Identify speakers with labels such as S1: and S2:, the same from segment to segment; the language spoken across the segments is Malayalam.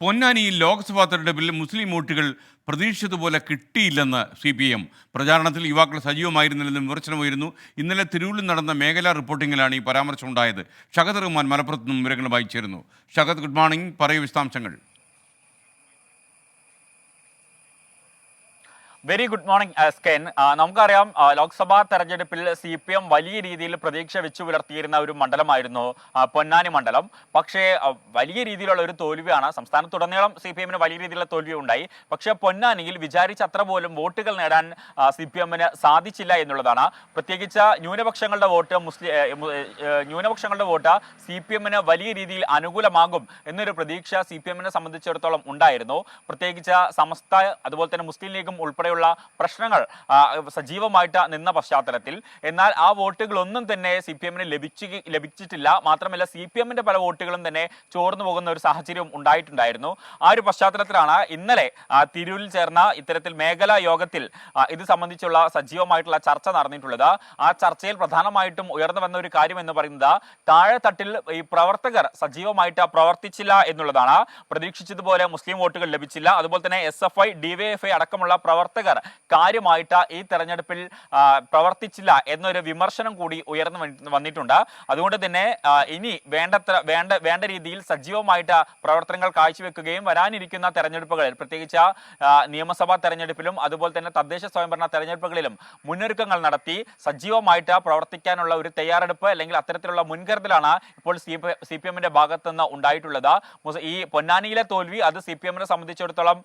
S1: പൊന്നാനിയിൽ ലോക്സഭാ തെരഞ്ഞെടുപ്പിൽ മുസ്ലിം വോട്ടുകൾ പ്രതീക്ഷിച്ചതുപോലെ കിട്ടിയില്ലെന്ന് സി പി എം പ്രചാരണത്തിൽ യുവാക്കൾ സജീവമായിരുന്നില്ലെന്ന് വിമർശനമായിരുന്നു. ഇന്നലെ തിരൂരിൽ നടന്ന മേഖലാ റിപ്പോർട്ടിങ്ങിലാണ് ഈ പരാമർശം ഉണ്ടായത് ഷഹദ് റഹ്മാൻ മലപ്പുറത്ത് നിന്നും വിവരങ്ങളുമായി ചേരുന്നു. Shahad good morning. പറയൂ വിശദാംശങ്ങൾ.
S2: വെരി ഗുഡ് മോർണിംഗ് എസ്കെൻ നമുക്കറിയാം ആ, ലോക്സഭാ തെരഞ്ഞെടുപ്പിൽ സി പി എം വലിയ രീതിയിൽ പ്രതീക്ഷ വെച്ചു പുലർത്തിയിരുന്ന ഒരു മണ്ഡലമായിരുന്നു പൊന്നാനി മണ്ഡലം. പക്ഷേ വലിയ രീതിയിലുള്ള ഒരു തോൽവിയാണ്. സംസ്ഥാനത്തുടനീളം സി പി എമ്മിന് വലിയ രീതിയിലുള്ള തോൽവി ഉണ്ടായി പക്ഷേ പൊന്നാനിയിൽ വിചാരിച്ച അത്ര പോലും വോട്ടുകൾ നേടാൻ സി പി എമ്മിന് സാധിച്ചില്ല എന്നുള്ളതാണ്. പ്രത്യേകിച്ച് ന്യൂനപക്ഷങ്ങളുടെ വോട്ട് മുസ്ലിം ന്യൂനപക്ഷങ്ങളുടെ വോട്ട് സി പി എമ്മിന് വലിയ രീതിയിൽ അനുകൂലമാകും എന്നൊരു പ്രതീക്ഷ സി പി എമ്മിനെ സംബന്ധിച്ചിടത്തോളം ഉണ്ടായിരുന്നു. പ്രത്യേകിച്ച് സമസ്ത അതുപോലെ തന്നെ മുസ്ലിം ലീഗും ഉൾപ്പെടെയുള്ള പ്രശ്നങ്ങൾ സജീവമായിട്ട് നിന്ന പശ്ചാത്തലത്തിൽ. എന്നാൽ ആ വോട്ടുകളൊന്നും തന്നെ സി പി എമ്മിന് ലഭിച്ചു ലഭിച്ചിട്ടില്ല. മാത്രമല്ല സി പി എമ്മിന്റെ പല വോട്ടുകളും തന്നെ ചോർന്നു പോകുന്ന ഒരു സാഹചര്യം ഉണ്ടായിട്ടുണ്ടായിരുന്നു. ആ ഒരു പശ്ചാത്തലത്തിലാണ് ഇന്നലെ തിരൂരിൽ ചേർന്ന ഇത്തരത്തിൽ മേഖലാ യോഗത്തിൽ ഇത് സംബന്ധിച്ചുള്ള സജീവമായിട്ടുള്ള ചർച്ച നടന്നിട്ടുള്ളത്. ആ ചർച്ചയിൽ പ്രധാനമായിട്ടും ഉയർന്നു വന്ന ഒരു കാര്യം എന്ന് പറയുന്നത് താഴെത്തട്ടിൽ ഈ പ്രവർത്തകർ സജീവമായിട്ട് പ്രവർത്തിച്ചില്ല എന്നുള്ളതാണ്. പ്രതീക്ഷിച്ചതുപോലെ മുസ്ലിം വോട്ടുകൾ ലഭിച്ചില്ല. അതുപോലെ തന്നെ എസ് എഫ് ഐ ഡിവൈഎഫ്ഐ അടക്കമുള്ള പ്രവർത്തകർ കാര്യമായിട്ട് ഈ തെരഞ്ഞെടുപ്പിൽ പ്രവർത്തിച്ചില്ല എന്നൊരു വിമർശനം കൂടി ഉയർന്നു വന്നിട്ടുണ്ട്. അതുകൊണ്ട് തന്നെ ഇനി വേണ്ടത്ര വേണ്ട വേണ്ട രീതിയിൽ സജീവമായിട്ട് പ്രവർത്തനങ്ങൾ കാഴ്ചവെക്കുകയും വരാനിരിക്കുന്ന തെരഞ്ഞെടുപ്പുകളിൽ പ്രത്യേകിച്ച് നിയമസഭാ തെരഞ്ഞെടുപ്പിലും അതുപോലെ തന്നെ തദ്ദേശ സ്വയംഭരണ തെരഞ്ഞെടുപ്പുകളിലും മുന്നൊരുക്കങ്ങൾ നടത്തി സജീവമായിട്ട് പ്രവർത്തിക്കാനുള്ള ഒരു തയ്യാറെടുപ്പ് അല്ലെങ്കിൽ അത്തരത്തിലുള്ള മുൻകരുതലാണ് ഇപ്പോൾ സി പി എമ്മിന്റെ ഭാഗത്തുനിന്ന് ഉണ്ടായിട്ടുള്ളത്. ഈ പൊന്നാനിയിലെ തോൽവി അത് സി പി എമ്മിനെ സംബന്ധിച്ചിടത്തോളം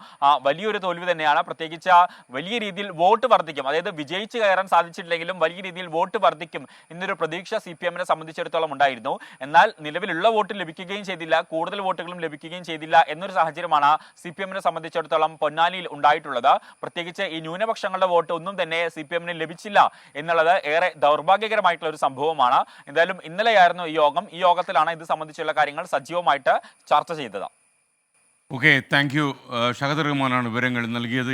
S2: വലിയൊരു തോൽവി തന്നെയാണ്. പ്രത്യേകിച്ച് വലിയ രീതിയിൽ വോട്ട് വർദ്ധിക്കും. അതായത് വിജയിച്ച് കയറാൻ സാധിച്ചിട്ടില്ലെങ്കിലും വലിയ രീതിയിൽ വോട്ട് വർദ്ധിക്കും എന്നൊരു പ്രതീക്ഷ സി പി എമ്മിനെ സംബന്ധിച്ചിടത്തോളം ഉണ്ടായിരുന്നു. എന്നാൽ നിലവിലുള്ള വോട്ട് ലഭിക്കുകയും ചെയ്തില്ല കൂടുതൽ വോട്ടുകളും ലഭിക്കുകയും ചെയ്തില്ല എന്നൊരു സാഹചര്യമാണ് സി പി എമ്മിനെ സംബന്ധിച്ചിടത്തോളം പൊന്നാനിയിൽ ഉണ്ടായിട്ടുള്ളത്. പ്രത്യേകിച്ച് ഈ ന്യൂനപക്ഷങ്ങളുടെ വോട്ട് ഒന്നും തന്നെ സി പി എമ്മിന് ലഭിച്ചില്ല എന്നുള്ളത് ഏറെ ദൗർഭാഗ്യകരമായിട്ടുള്ള ഒരു സംഭവമാണ്. എന്തായാലും ഇന്നലെയായിരുന്നു ഈ യോഗം. ഈ യോഗത്തിലാണ് ഇത് സംബന്ധിച്ചുള്ള കാര്യങ്ങൾ സജീവമായിട്ട് ചർച്ച ചെയ്തത്.
S1: ഓക്കെ താങ്ക് യു ഷഹദ് റഹ്മാനാണ് വിവരങ്ങൾ നൽകിയത്.